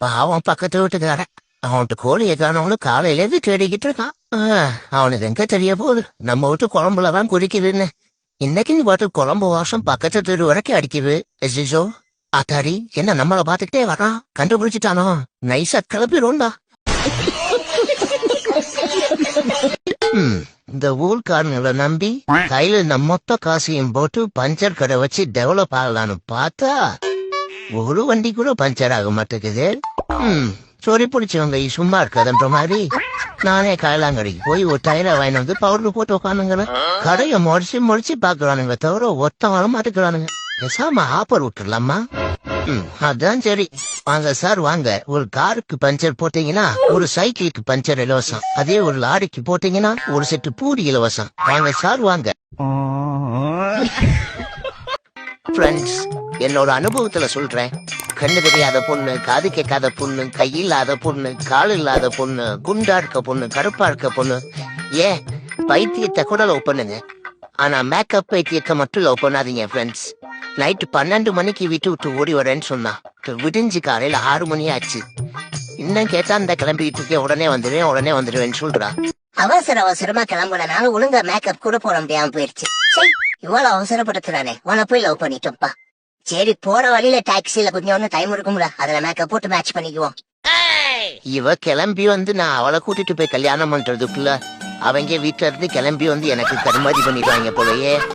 பாவம் பக்கத்து வீட்டுக்காரன். அவன்கிட்ட கோழியை காணவனு காலையிலேருந்து தேடிக்கிட்டு இருக்கான். அவனுக்கு எங்க தெரிய போகுது? நம்ம வீட்டு குழம்புலதான் குடிக்குதுன்னு. இன்னைக்கு நீ குழம்பு வாசம் பக்கத்து தெரு வரைக்கும் அடிக்குது. எசிசோ அத்தாடி என்ன நம்மள பாத்துக்கிட்டே வரான் கண்டுபிடிச்சிட்டானோ? நைஸா கிளப்பிடும்டா ம், இந்த ஊர்க்காரங்களை நம்பி கையில இந்த மொத்த காசையும் போட்டு பஞ்சர் கடை வச்சு டெவலப் ஆகலான்னு பார்த்தா ஒரு வண்டி கூட பஞ்சர் ஆக மாட்டேங்குது. சொறி பிடிச்சவங்க சும்மா இருக்காதுன்ற மாதிரி. நானே காயலாங்கடைக்கு போய் ஒரு டயரை வாங்கி வந்து பவுடர் போட்டு உட்காந்துங்கிறேன் கடையை முடிச்சு முடிச்சு பாக்குறானுங்க தவிர ஒத்த வர மாட்டேங்கிறானுங்க பேசாம ஆப்பர் விட்டுடலாமா ம், அதான் சரி. வாங்க சார் வாங்க. ஒரு காருக்கு பஞ்சர் போட்டீங்கன்னா ஒரு சைக்கிளுக்கு பஞ்சர் இலவசம். அதே ஒரு லாரிக்கு போட்டீங்கன்னா ஒரு செட்டு பூரி இலவசம். வாங்க சார் வாங்க. ஃப்ரெண்ட்ஸ் என்னோட அனுபவத்துல சொல்றேன். கண்ணு தெரியாத பொண்ணு காது கேட்காத பொண்ணு கை இல்லாத பொண்ணு கால் இல்லாத பொண்ணு குண்டா இருக்க பொண்ணு கருப்பா இருக்க பொண்ணு. ஏ பைத்தியத்தை கூட லவ் பண்ணுங்க. ஆனா மேக்கப் பைத்தியத்தை மட்டும் லவ் பண்ணாதீங்க ஃப்ரெண்ட்ஸ் நைட்டு பன்னெண்டு மணிக்கு விட்டு விட்டு ஓடி வரேன்னு சொன்னான். விடிஞ்சு காலையில ஆறு மணி ஆச்சு. இன்னும் கேட்டா இந்த கிளம்பிட்டு இருக்கேன் உடனே வந்துடுவேன் உடனே வந்துடுவேன்னு சொல்றா. அவசர அவசரமா கிளம்புறனால ஒழுங்கா மேக்கப் கூட போட முடியாம போயிருச்சு. இவ்வளவு அவசரப்படுத்துறானே உன போய் லவ் பண்ணிட்டோம்ப்பா. சரி போற வழியில டாக்ஸில கொஞ்சம் டைம் இருக்கும்ல. அதுல மேக்கப் போட்டு மேட்ச் பண்ணிக்குவோம். இவ கிளம்பி வந்து நான் அவளை கூட்டிட்டு போய் கல்யாணம் பண்றதுக்குள்ள அவங்க வீட்டுல இருந்து கிளம்பி வந்து எனக்கு கருமாதி பண்ணிடுவாங்க போலயே.